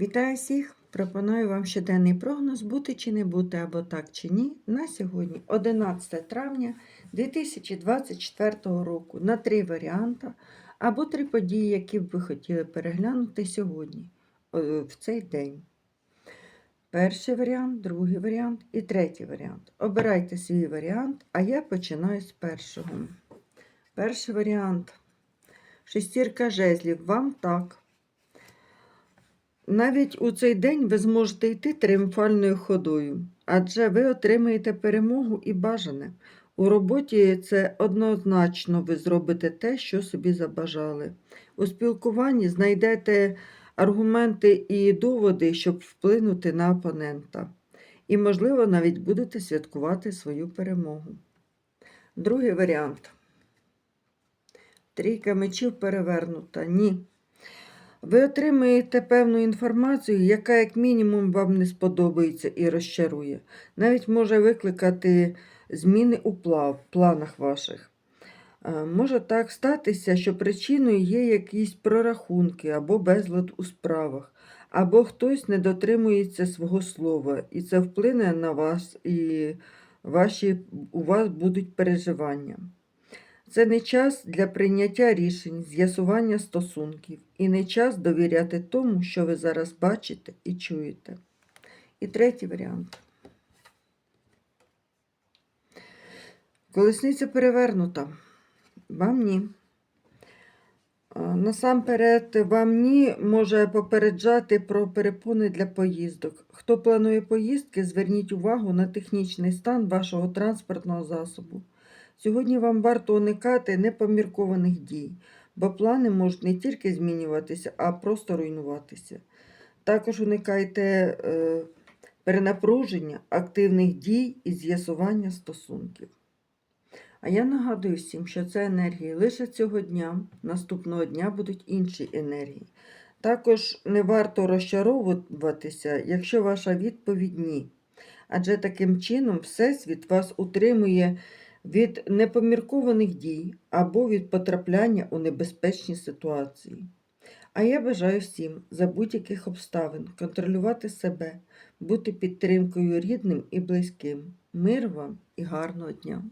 Вітаю всіх! Пропоную вам щоденний прогноз бути чи не бути, або так чи ні, на сьогодні, 11 травня 2024 року, на три варіанти або три події, які б ви хотіли переглянути сьогодні, е, в цей день. Перший варіант, другий варіант і третій варіант. Обирайте свій варіант, а я починаю з першого. Перший варіант. Шестірка жезлів. Вам так. Навіть у цей день ви зможете йти тріумфальною ходою, адже ви отримаєте перемогу і бажане. У роботі це однозначно ви зробите те, що собі забажали. У спілкуванні знайдете аргументи і доводи, щоб вплинути на опонента. І, можливо, навіть будете святкувати свою перемогу. Другий варіант. Трійка мечів перевернута. Ні. Ви отримаєте певну інформацію, яка, як мінімум, вам не сподобається і розчарує. Навіть може викликати зміни у планах ваших. Е, Може так статися, що причиною є якісь прорахунки або безлад у справах, або хтось не дотримується свого слова, і це вплине на вас, і ваші, у вас будуть переживання. Це не час для прийняття рішень, з'ясування стосунків, і не час довіряти тому, що ви зараз бачите і чуєте. І третій варіант. Колесниця перевернута. Вам ні. Насамперед, вам ні може попереджати про перепони для поїздок. Хто планує поїздки, зверніть увагу на технічний стан вашого транспортного засобу. Сьогодні вам варто уникати непоміркованих дій, бо плани можуть не тільки змінюватися, а просто руйнуватися. Також уникайте е, перенапруження, активних дій і з'ясування стосунків. А я нагадую всім, що це енергії лише цього дня, наступного дня будуть інші енергії. Також не варто розчаровуватися, якщо ваша відповідь ні. Адже таким чином Всесвіт вас утримує від непоміркованих дій або від потрапляння у небезпечні ситуації. А я бажаю всім за будь-яких обставин контролювати себе, бути підтримкою рідним і близьким. Мир вам і гарного дня!